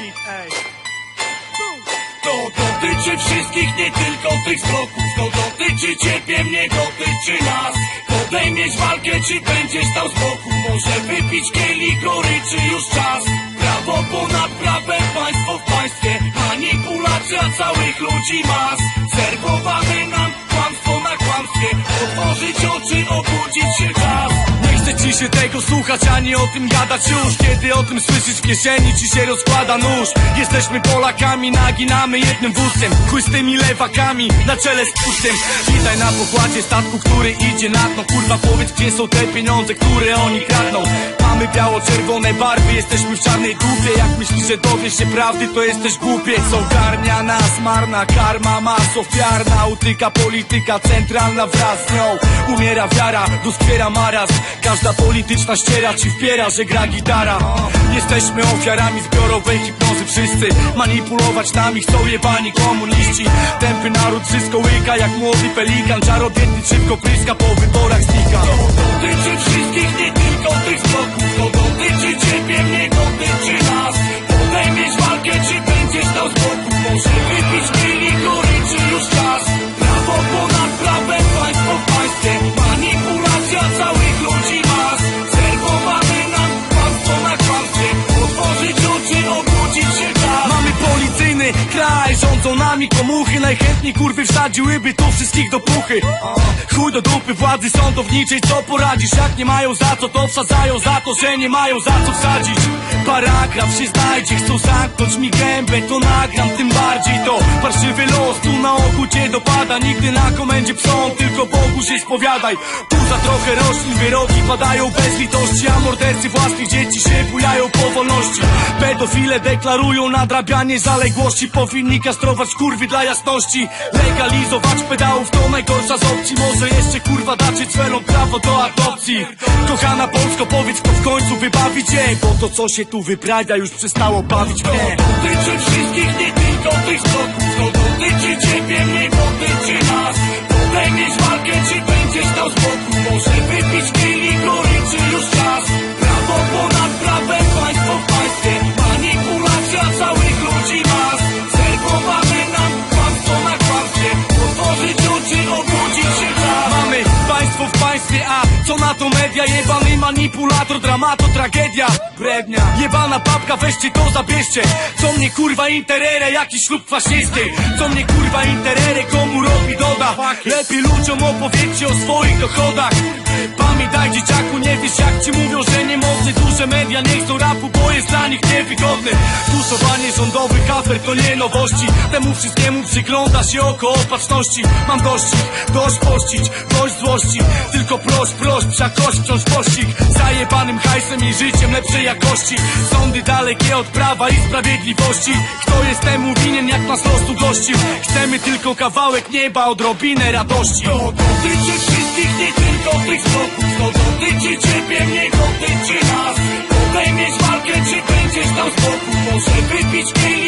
Ej To dotyczy wszystkich, nie tylko tych z bloków. To dotyczy ciebie, mnie dotyczy nas. Podejmiesz walkę, czy będziesz stał z boku? Może wypić kielich goryczy już czas? Prawo ponad prawem, państwo w państwie. Manipulacja całych ludzi mas. Serwowane nam kłamstwo na kłamstwie. Otworzyć oczy, obudzić się czas chce ci się tego słuchać, ani o tym gadać już. Kiedy o tym słyszysz w kieszeni, ci się rozkłada nóż. Jesteśmy Polakami, naginamy jednym wózkiem. Chuj z tymi lewakami, na czele z puszkiem. Witaj na pokładzie statku, który idzie na dno. Kurwa powiedz, gdzie są te pieniądze, które oni kradną Mamy biało-czerwone barwy, jesteśmy w czarnej dupie. Jak myślisz, że dowiesz się prawdy, to jesteś głupiec Ogarnia nas marna karma, mas ofiarna. Utyka polityka centralna wraz z nią. Umiera wiara, doskwiera marazm Każda polityczna ściera ci wpiera, że gra gitara. Jesteśmy ofiarami zbiorowej hipnozy. Wszyscy Manipulować nami chcą jebani komuniści. Tępy naród wszystko łyka jak młody pelikan. Czarodziejny szybko pryska, po wyborach znika dotyczy wszystkich, nie tylko tych z nami komuchy Najchętniej kurwy wsadziłyby tu wszystkich do puchy. Chuj do dupy władzy sądowniczej, co poradzisz? Jak nie mają za co, to wsadzają za to, że nie mają za co wsadzić. Paragraf się znajdzie, chcą zamknąć mi gębę, to nagram Tym bardziej to parszywy los, tu na oku cię dopada. Nigdy na komendzie psom, tylko Bogu się spowiadaj Tu za trochę roślin wyroki padają bez litości A mordercy własnych dzieci się bujają po wolności. Pedofile deklarują nadrabianie zaległości Powinni kastrować kurwy dla jasności. Legalizować pedałów to najgorsza z opcji. Może jeszcze kurwa dacie cwelom prawo do adopcji. Kochana Polsko powiedz kto w końcu wybawi cię? Bo to co się tu wyprawia już przestało bawić mnie to media? Jebany manipulator, dramato, tragedia. Brednia Jebana papka, weźcie to, zabierzcie. Co mnie kurwa interere, jakiś ślub faszyskiej Co mnie kurwa interere, komu robi doda? Lepiej ludziom opowiedzcie o swoich dochodach. Pamiętaj dzieciaku, nie wiesz jak ci mówią, że nie mocny Duże media nie chcą rapu, bo jest dla nich niewygodny Tuszowanie rządowych afer to nie nowości. Temu wszystkiemu przygląda się oko opatrzności. Mam dość ich, dość pościć, dość złości. Tylko proś, proś, przakość wciąż pościg. Zajebanym hajsem i życiem lepszej jakości. Sądy dalekie od prawa i sprawiedliwości. Kto jest temu winien, jak nas losu gościł Chcemy tylko kawałek nieba, odrobinę radości. To dotyczy wszystkich, nie tylko tych z bloków To dotyczy ciebie, mnie dotyczy nas Podejmiesz walkę, czy będziesz z boku? Może wypić kielich